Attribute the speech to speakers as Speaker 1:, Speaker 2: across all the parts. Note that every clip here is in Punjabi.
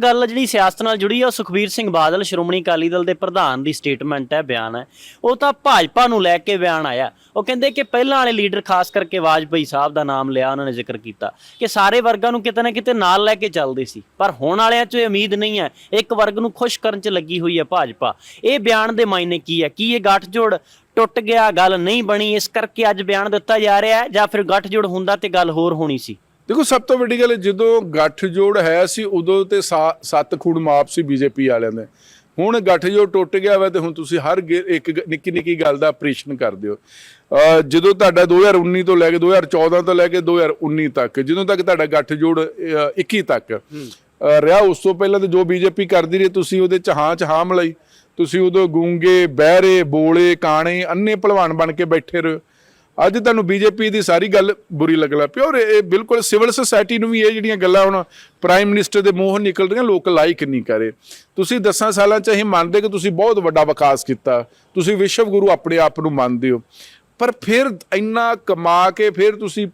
Speaker 1: ਗੱਲ ਜਿਹੜੀ ਸਿਆਸਤ ਨਾਲ ਜੁੜੀ ਆ, ਉਹ ਸੁਖਬੀਰ ਸਿੰਘ ਬਾਦਲ, ਸ਼੍ਰੋਮਣੀ ਅਕਾਲੀ ਦਲ ਦੇ ਪ੍ਰਧਾਨ ਦੀ ਸਟੇਟਮੈਂਟ ਹੈ, ਬਿਆਨ ਹੈ। ਉਹ ਤਾਂ ਭਾਜਪਾ ਨੂੰ ਲੈ ਕੇ ਬਿਆਨ ਆਇਆ। ਉਹ ਕਹਿੰਦੇ ਕਿ ਪਹਿਲਾਂ ਵਾਲੇ ਲੀਡਰ, ਖਾਸ ਕਰਕੇ ਵਾਜਪਾਈ ਸਾਹਿਬ ਦਾ ਨਾਮ ਲਿਆ, ਉਹਨਾਂ ਨੇ ਜ਼ਿਕਰ ਕੀਤਾ ਕਿ ਸਾਰੇ ਵਰਗਾਂ ਨੂੰ ਕਿਤੇ ਨਾ ਕਿਤੇ ਨਾਲ ਲੈ ਕੇ ਚੱਲਦੇ ਸੀ। ਪਰ ਹੁਣ ਵਾਲਿਆਂ 'ਚ ਇਹ ਉਮੀਦ ਨਹੀਂ ਹੈ। ਇੱਕ ਵਰਗ ਨੂੰ ਖੁਸ਼ ਕਰਨ 'ਚ ਲੱਗੀ ਹੋਈ ਹੈ ਭਾਜਪਾ। ਇਹ ਬਿਆਨ ਦੇ ਮਾਇਨੇ ਕੀ ਹੈ? ਕੀ ਇਹ ਗੱਠਜੋੜ ਟੁੱਟ ਗਿਆ, ਗੱਲ ਨਹੀਂ ਬਣੀ? ਇਸ ਕਰਕੇ ਅੱਜ ਬਿਆਨ ਦਿੱਤਾ ਜਾ ਰਿਹਾ ਹੈ ਜਾਂ ਫਿਰ ਗੱਠਜੋੜ ਹੁੰਦਾ ਤੇ ਗੱਲ ਹੋਰ ਹੋਣੀ ਸੀ?
Speaker 2: ਦੇਖੋ ਸਭ ਤੋਂ ਵੱਡੀ ਗੱਲ ਜਦੋਂ ਗੱਠਜੋੜ ਹੈ ਸੀ ਉਦੋਂ ਤੇ ਸੱਤ ਖੂਨ ਮਾਪ ਸੀ ਬੀਜੇਪੀ ਵਾਲਿਆਂ ਦੇ। ਹੁਣ ਗੱਠਜੋੜ ਟੁੱਟ ਗਿਆ ਵਾ ਤੇ ਹੁਣ ਤੁਸੀਂ ਹਰ ਇੱਕ ਨਿੱਕੀ ਨਿੱਕੀ ਗੱਲ ਦਾ ਆਪਰੇਸ਼ਨ ਕਰਦੇ ਹੋ। ਜਦੋਂ ਤੁਹਾਡਾ 2019 ਤੋਂ ਲੈ ਕੇ 2014 ਤੋਂ ਲੈ ਕੇ 2019 ਤੱਕ ਜਦੋਂ ਤੱਕ ਤੁਹਾਡਾ ਗੱਠਜੋੜ ਅਹ, 21 ਤੱਕ ਰਿਹਾ ਉਸ ਤੋਂ ਪਹਿਲਾਂ ਤੇ ਜੋ ਬੀਜੇਪੀ ਕਰਦੀ ਰਹੀ ਤੁਸੀਂ ਉਹਦੇ ਚ ਹਾਂ ਚ ਹਾਂ ਮਲਾਈ। ਤੁਸੀਂ ਉਦੋਂ ਗੂੰਗੇ ਬਹਿਰੇ ਬੋਲੇ ਕਾਣੇ ਅੰਨੇ ਭਲਵਾਨ ਬਣ ਕੇ ਬੈਠੇ ਰਹੇ। ਅੱਜ ਤੁਹਾਨੂੰ ਬੀਜੇਪੀ ਦੀ ਸਾਰੀ ਗੱਲ ਬੁਰੀ ਲੱਗਣ ਲੱਗ ਪਈ ਔਰ ਇਹ ਬਿਲਕੁਲ ਸਿਵਲ ਸੁਸਾਇਟੀ ਨੂੰ ਵੀ ਇਹ ਜਿਹੜੀਆਂ ਗੱਲਾਂ ਹੁਣ ਪ੍ਰਾਈਮ ਮਿਨਿਸਟਰ ਦੇ ਮੂੰਹੋਂ ਨਿਕਲ ਰਹੀਆਂ, ਲੋਕ ਲਾਈਕ ਨਹੀਂ ਕਰੇ ਤੁਸੀਂ 10 ਸਾਲਾਂ ਚ ਅਸੀਂ ਮੰਨਦੇ ਕਿ ਤੁਸੀਂ ਬਹੁਤ ਵੱਡਾ ਵਿਕਾਸ ਕੀਤਾ। ਤੁਸੀਂ ਵਿਸ਼ਵ ਗੁਰੂ ਆਪਣੇ ਆਪ ਨੂੰ ਮੰਨਦੇ ਹੋ। ਪਰ ਫਿਰ ਇੰਨਾ ਕਮਾ ਕੇ ਫਿਰ ਤੁਸੀਂ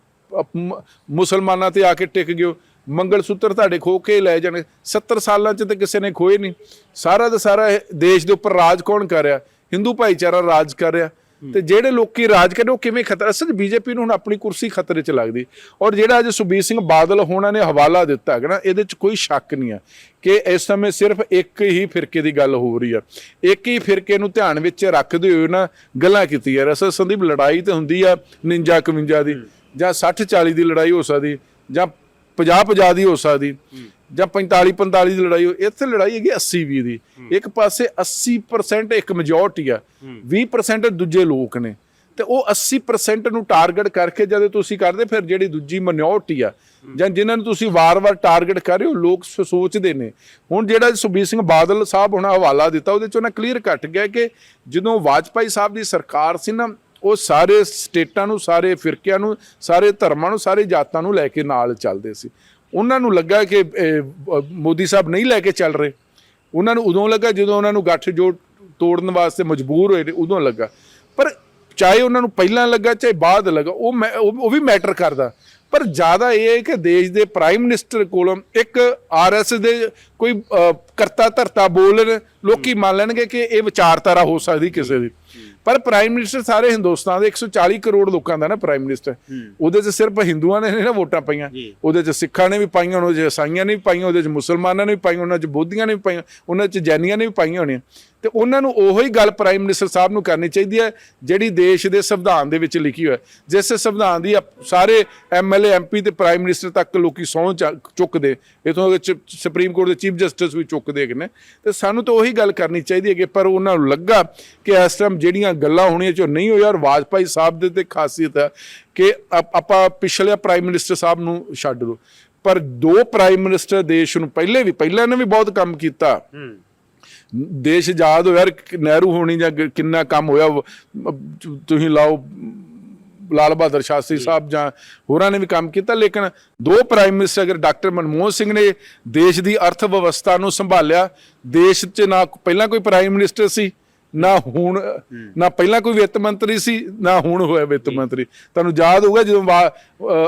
Speaker 2: ਮੁਸਲਮਾਨਾਂ ਤੇ ਆ ਕੇ ਟਿਕ ਗਿਓ ਮੰਗਲ ਸੂਤਰ ਤੁਹਾਡੇ ਖੋ ਕੇ ਲੈ ਜਾਣੇ। 70 ਸਾਲਾਂ ਚ ਤੇ ਕਿਸੇ ਨੇ ਖੋਏ ਨਹੀਂ। ਸਾਰਾ ਦਾ ਸਾਰਾ ਦੇਸ਼ ਦੇ ਉੱਪਰ ਰਾਜ ਕੌਣ ਕਰ ਰਿਹਾ? ਹਿੰਦੂ ਭਾਈਚਾਰਾ ਰਾਜ ਕਰ ਰਿਹਾ। ਤੇ ਜਿਹੜੇ ਲੋਕੀ ਰਾਜ ਕਰਦੇ ਉਹ ਕਿਵੇਂ ਖਤਰਾ? ਅਸਲ ਬੀਜੇਪੀ ਨੂੰ ਹੁਣ ਆਪਣੀ ਕੁਰਸੀ ਖਤਰੇ 'ਚ ਲੱਗਦੀ। ਔਰ ਜਿਹੜਾ ਅੱਜ ਸੁਬੀਰ ਸਿੰਘ ਬਾਦਲ ਹੋਣਾ ਨੇ ਹਵਾਲਾ ਦਿੱਤਾ ਹੈਗਾ ਨਾ ਇਹਦੇ 'ਚ ਕੋਈ ਸ਼ੱਕ ਨਹੀਂ ਆ ਕਿ ਇਸ ਸਮੇਂ ਸਿਰਫ ਇੱਕ ਹੀ ਫਿਰਕੇ ਦੀ ਗੱਲ ਹੋ ਰਹੀ ਆ। ਇੱਕ ਹੀ ਫਿਰਕੇ ਨੂੰ ਧਿਆਨ ਵਿੱਚ ਰੱਖਦੇ ਹੋਏ ਨਾ ਗੱਲਾਂ ਕੀਤੀਆਂ ਅਸਲ ਸੰਦੀਪ ਲੜਾਈ ਤੇ ਹੁੰਦੀ ਆ 49 51 ਦੀ ਜਾਂ 60 40 ਦੀ ਲੜਾਈ ਹੋ ਸਕਦੀ ਜਾਂ 50 50 ਦੀ ਹੋ ਸਕਦੀ। ਜਾਂ 45 45 ਦੀ ਲੜਾਈ ਹੋ ਇੱਥੇ ਲੜਾਈ ਹੈਗੀ 80 20 ਦੀ। ਇੱਕ ਪਾਸੇ 80% ਇੱਕ ਮੈਜੋਰਟੀ ਆ। 20% ਦੂਜੇ ਲੋਕ ਨੇ। ਤੇ ਉਹ 80% ਨੂੰ ਟਾਰਗੇਟ ਕਰਕੇ ਜਦੋਂ ਤੁਸੀਂ ਕਰਦੇ ਫਿਰ ਜਿਹੜੀ ਦੂਜੀ ਮਿਨੋਰਟੀ ਆ ਜਾਂ ਜਿਨ੍ਹਾਂ ਨੂੰ ਤੁਸੀਂ ਵਾਰ-ਵਾਰ ਟਾਰਗੇਟ ਕਰ ਰਹੇ ਹੋ ਲੋਕ ਸੋਚਦੇ ਨੇ। ਹੁਣ ਜਿਹੜਾ ਸੁਬੀਰ ਸਿੰਘ ਬਾਦਲ ਸਾਹਿਬ ਹੁਣ ਹਵਾਲਾ ਦਿੱਤਾ ਉਹਦੇ ਚ ਉਹਨਾਂ ਕਲੀਅਰ ਕੱਟ ਗਿਆ ਕਿ ਜਦੋਂ ਵਾਜਪਾਈ ਸਾਹਿਬ ਦੀ ਸਰਕਾਰ ਸੀ ਨਾ ਉਹ ਸਾਰੇ ਸਟੇਟਾਂ ਨੂੰ, ਸਾਰੇ ਫਿਰਕਿਆਂ ਨੂੰ, ਸਾਰੇ ਧਰਮਾਂ ਨੂੰ, ਸਾਰੇ ਜਾਤਾਂ ਨੂੰ ਲੈ ਕੇ ਨਾਲ ਚੱਲਦੇ ਸੀ। ਉਹਨਾਂ ਨੂੰ ਲੱਗਾ ਕਿ ਮੋਦੀ ਸਾਹਿਬ ਨਹੀਂ ਲੈ ਕੇ ਚੱਲ ਰਹੇ। ਉਹਨਾਂ ਨੂੰ ਉਦੋਂ ਲੱਗਾ ਜਦੋਂ ਉਹਨਾਂ ਨੂੰ ਗੱਠ ਜੋੜ ਤੋੜਨ ਵਾਸਤੇ ਮਜਬੂਰ ਹੋਏ ਨੇ ਉਦੋਂ ਲੱਗਾ। ਪਰ ਚਾਹੇ ਉਹਨਾਂ ਨੂੰ ਪਹਿਲਾਂ ਲੱਗਾ, ਚਾਹੇ ਬਾਅਦ ਲੱਗਾ, ਉਹ ਮੈਂ- ਉਹ ਵੀ ਮੈਟਰ ਕਰਦਾ। ਪਰ ਜ਼ਿਆਦਾ ਇਹ ਹੈ ਕਿ ਦੇਸ਼ ਦੇ ਪ੍ਰਾਈਮ ਮਿਨਿਸਟਰ ਕੋਲੋਂ ਇੱਕ ਆਰਐਸ ਦੇ ਕੋਈ ਕਰਤਾ ਧਰਤਾ ਬੋਲਣ, ਲੋਕੀ ਮੰਨ ਲੈਣਗੇ ਕਿ ਇਹ ਵਿਚਾਰਧਾਰਾ ਹੋ ਸਕਦੀ ਕਿਸੇ ਦੀ। ਪਰ ਪ੍ਰਾਈਮ ਮਿਨਿਸਟਰ ਸਾਰੇ ਹਿੰਦੁਸਤਾਨ ਦੇ 140 ਕਰੋੜ ਲੋਕਾਂ ਦਾ ਨਾ ਪ੍ਰਾਈਮ ਮਿਨਿਸਟਰ ਉਹਦੇ 'ਚ ਸਿਰਫ ਹਿੰਦੂਆਂ ਨੇ ਨਾ ਵੋਟਾਂ ਪਾਈਆਂ। ਉਹਦੇ 'ਚ ਸਿੱਖਾਂ ਨੇ ਵੀ ਪਾਈਆਂ ਉਹਦੇ 'ਚ ਈਸਾਈਆਂ ਨੇ ਵੀ ਪਾਈਆਂ ਉਹਦੇ 'ਚ ਮੁਸਲਮਾਨਾਂ ਨੇ ਵੀ ਪਾਈਆਂ ਉਹਨਾਂ 'ਚ ਬੋਧੀਆਂ ਨੇ ਵੀ ਪਾਈਆਂ ਉਹਨਾਂ 'ਚ ਜੈਨੀਆਂ ਨੇ ਵੀ ਪਾਈਆਂ ਹੋਣੀਆਂ। ਤੇ ਉਹਨਾਂ ਨੂੰ ਉਹੋ ਹੀ ਗੱਲ ਪ੍ਰਾਈਮ ਮਿਨਿਸਟਰ ਸਾਹਿਬ ਨੂੰ ਕਰਨੀ ਚਾਹੀਦੀ ਹੈ, ਜਿਹੜੀ ਦੇਸ਼ ਦੇ ਸੰਵਿਧਾਨ ਦੇ ਵਿੱਚ ਲਿਖੀ ਹੋਈ ਜਿਸ ਸੰਵਿਧਾਨ ਦੀ ਅਪ- ਸਾਰੇ ਐਮਐਲਏ ਐਮਪੀ ਤੇ ਪ੍ਰਾਈਮ ਮਿਨਿਸਟਰ ਤੱਕ ਲੋਕੀ ਸਹੁੰ ਚ- ਚੁੱਕਦੇ। ਇਥੋਂ ਸੁਪਰੀਮ ਕੋਰਟ ਦੇ ਚੀਫ ਜਸਟਿਸ ਵੀ ਚੁੱਕਦੇ ਹੈਗੇ ਨੇ। ਤੇ ਸਾਨੂੰ ਤਾਂ ਉਹੀ ਗੱਲ ਕਰਨੀ ਚਾਹੀਦੀ ਹੈ ਕਿ ਪਰ ਉਹਨਾਂ ਨੂੰ ਲੱਗਾ ਕਿ ਇਸ ਟਾਈਮ ਜਿਹੜੀਆਂ ਗੱਲਾਂ ਹੋਣੀਆਂ ਚੋ ਨਹੀਂ ਹੋਇਆ ਔਰ ਵਾਜਪਾਈ ਸਾਹਿਬ ਦੇ ਤੇ ਖਾਸੀਅਤ ਹੈ ਕਿ ਆਪ- ਆਪਾਂ ਪਿਛਲੇ ਪ੍ਰਾਈਮ ਮਿਨਿਸਟਰ ਸਾਹਿਬ ਨੂੰ ਛੱਡ ਦੋ। ਪਰ ਦੋ ਪ੍ਰਾਈਮ ਮਿਨਿਸਟਰ ਦੇਸ਼ ਨੂੰ ਪਹਿਲੇ ਵੀ ਪਹਿਲਾਂ ਨੇ ਵੀ ਬਹੁਤ ਕੰਮ ਕੀਤਾ। ਦੇਸ਼ ਆਜ਼ਾਦ ਹੋਇਆ ਨਹਿਰੂ ਹੋਣੀ ਜਾਂ ਕਿੰਨਾ ਕੰਮ ਹੋਇਆ ਤੁਸੀਂ ਲਾਓ ਲਾਲ ਬਹਾਦਰ ਸ਼ਾਸਤਰੀ ਸਾਹਿਬ ਜਾਂ ਹੋਰਾਂ ਨੇ ਵੀ ਕੰਮ ਕੀਤਾ ਲੇਕਿਨ ਦੋ ਪ੍ਰਾਈਮ ਮਿਨਿਸਟਰ ਅਗਰ ਡਾਕਟਰ ਮਨਮੋਹਨ ਸਿੰਘ ਨੇ ਦੇਸ਼ ਦੀ ਅਰਥ ਵਿਵਸਥਾ ਨੂੰ ਸੰਭਾਲਿਆ ਦੇਸ਼ 'ਚ ਨਾ ਪਹਿਲਾਂ ਕੋਈ ਪ੍ਰਾਈਮ ਮਿਨਿਸਟਰ ਸੀ ਨਾ ਹੁਣ ਨਾ ਪਹਿਲਾਂ ਕੋਈ ਵਿੱਤ ਮੰਤਰੀ ਸੀ ਨਾ ਹੁਣ ਹੋਇਆ ਵਿੱਤ ਮੰਤਰੀ। ਤੁਹਾਨੂੰ ਯਾਦ ਹੋਊਗਾ ਜਦੋਂ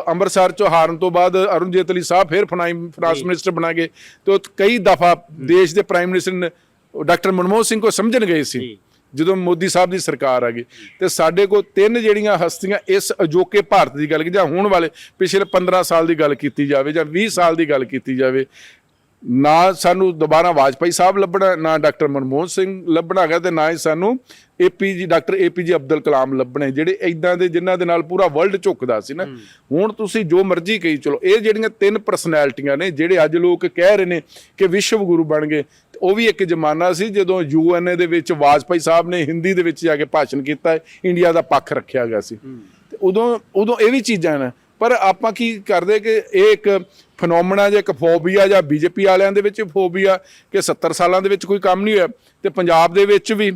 Speaker 2: ਅੰਮ੍ਰਿਤਸਰ ਚੋਂ ਹਾਰਨ ਤੋਂ ਬਾਅਦ ਅਰੁਣ ਜੇਤਲੀ ਸਾਹਿਬ ਫਿਰ ਫਾਈਨਾਂਸ ਮਿਨਿਸਟਰ ਬਣਾ ਗਏ ਤੇ ਕਈ ਦਫਾ ਦੇਸ਼ ਦੇ ਪ੍ਰਾਈਮ ਮਿਨਿਸਟਰ ਨੇ ਡਾਕਟਰ ਮਨਮੋਹਨ ਸਿੰਘ ਕੋ ਸਮਝਣ ਗਏ ਸੀ। ਜਦੋਂ ਮੋਦੀ ਸਾਹਿਬ ਦੀ ਸਰਕਾਰ ਆ ਗਈ ਤੇ ਸਾਡੇ ਕੋਲ ਤਿੰਨ ਜਿਹੜੀਆਂ ਹਸਤੀਆਂ ਇਸ ਅਜੋਕੇ ਭਾਰਤ ਦੀ ਗੱਲ ਜਾਂ ਹੁਣ ਵਾਲੇ ਪਿਛਲੇ 15 ਸਾਲ ਦੀ ਗੱਲ ਕੀਤੀ ਜਾਵੇ ਜਾਂ 20 ਸਾਲ ਦੀ ਗੱਲ ਕੀਤੀ ਜਾਵੇ ਨਾ ਸਾਨੂੰ ਦੁਬਾਰਾ ਵਾਜਪਾਈ ਸਾਹਿਬ ਲੱਭਣਾ ਨਾ ਡਾਕਟਰ ਮਨਮੋਹਨ ਸਿੰਘ ਲੱਭਣਾ ਹੈਗਾ ਤੇ ਨਾ ਹੀ ਸਾਨੂੰ ਏਪੀਜੀ ਡਾਕਟਰ ਏਪੀਜੀ ਅਬਦੁਲ ਕਲਾਮ ਲੱਭਣੇ ਜਿਹੜੇ ਇਦਾਂ ਦੇ ਜਿਨ੍ਹਾਂ ਦੇ ਨਾਲ ਪੂਰਾ ਵਰਲਡ ਝੁਕਦਾ ਸੀ ਨਾ। ਹੁਣ ਤੁਸੀਂ ਜੋ ਮਰਜ਼ੀ ਕਹੀ ਚਲੋ ਇਹ ਜਿਹੜੀਆਂ ਤਿੰਨ ਪਰਸਨੈਲਿਟੀਆਂ ਨੇ ਜਿਹੜੇ ਅੱਜ ਲੋਕ ਕਹਿ ਰਹੇ ਨੇ ਕਿ ਵਿਸ਼ਵ ਗੁਰੂ ਬਣ ਗਏ ਉਹ ਵੀ ਇੱਕ ਜ਼ਮਾਨਾ ਸੀ ਜਦੋਂ ਯੂਐਨਏ ਦੇ ਵਿੱਚ ਵਾਜਪਾਈ ਸਾਹਿਬ ਨੇ ਹਿੰਦੀ ਦੇ ਵਿੱਚ ਜਾ ਕੇ ਭਾਸ਼ਣ ਕੀਤਾ ਇੰਡੀਆ ਦਾ ਪੱਖ ਰੱਖਿਆ ਗਿਆ ਸੀ। ਤੇ ਉਦੋਂ ਉਦੋਂ ਇਹ ਵੀ ਚੀਜ਼ਾਂ ਨੇ ਪਰ ਆਪਾਂ ਕੀ ਕਰਦੇ ਕਿ ਇਹ ਇੱਕ ਫਨੋਮਨਾ ਜਾਂ ਇੱਕ ਫੋਬੀਆ ਜਾਂ ਬੀਜੇਪੀ ਵਾਲਿਆਂ ਦੇ ਵਿੱਚ ਫੋਬੀਆ ਕਿ 70 ਸਾਲਾਂ ਦੇ ਵਿੱਚ ਕੋਈ ਕੰਮ ਨਹੀਂ ਹੋਇਆ ਤੇ ਪੰਜਾਬ ਦੇ ਵਿੱਚ ਵੀ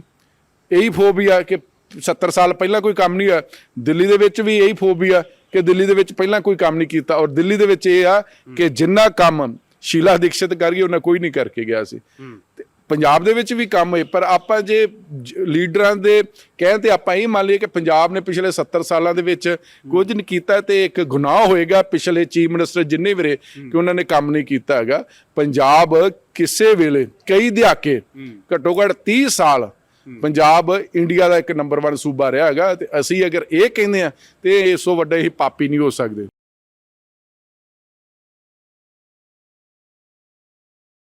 Speaker 2: ਇਹੀ ਫੋਬੀਆ ਕਿ 70 ਸਾਲ ਪਹਿਲਾਂ ਕੋਈ ਕੰਮ ਨਹੀਂ ਹੋਇਆ ਦਿੱਲੀ ਦੇ ਵਿੱਚ ਵੀ ਇਹੀ ਫੋਬੀਆ ਕਿ ਦਿੱਲੀ ਦੇ ਵਿੱਚ ਪਹਿਲਾਂ ਕੋਈ ਕੰਮ ਨਹੀਂ ਕੀਤਾ ਔਰ ਦਿੱਲੀ ਦੇ ਵਿੱਚ ਇਹ ਆ ਕਿ ਜਿੰਨਾ ਕੰਮ ਸ਼ੀਲਾ ਦੀਕਸ਼ਿਤ ਕਰ ਗਈ ਉਹਨਾਂ ਕੋਈ ਨਹੀਂ ਕਰਕੇ ਗਿਆ ਸੀ। ਪੰਜਾਬ ਦੇ ਵਿੱਚ ਵੀ ਕੰਮ ਹੋਏ ਪਰ ਆਪਾਂ ਜੇ ਲੀਡਰਾਂ ਦੇ ਕਹਿਣ ਤੇ ਆਪਾਂ ਇਹ ਮੰਨ ਲਈਏ ਕਿ ਪੰਜਾਬ ਨੇ ਪਿਛਲੇ 70 ਸਾਲਾਂ ਦੇ ਵਿੱਚ ਕੁਝ ਨਹੀਂ ਕੀਤਾ ਤੇ ਇੱਕ ਗੁਨਾਹ ਹੋਏਗਾ ਪਿਛਲੇ ਚੀਫ ਮਿਨਿਸਟਰ ਜਿੰਨੇ ਵੀਰੇ ਕਿ ਉਹਨਾਂ ਨੇ ਕੰਮ ਨਹੀਂ ਕੀਤਾ ਹੈਗਾ। ਪੰਜਾਬ ਕਿਸੇ ਵੇਲੇ ਕਈ ਦਹਾਕੇ ਘੱਟੋ ਘੱਟ 30 ਸਾਲ ਪੰਜਾਬ ਇੰਡੀਆ ਦਾ ਇੱਕ ਨੰਬਰ 1 ਸੂਬਾ ਰਿਹਾ ਹੈਗਾ ਤੇ ਅਸੀਂ ਅਗਰ ਇਹ ਕਹਿੰਦੇ ਆ ਤੇ ਇਸ ਤੋਂ ਵੱਡੇ ਹੀ ਪਾਪੀ ਨਹੀਂ ਹੋ ਸਕਦੇ।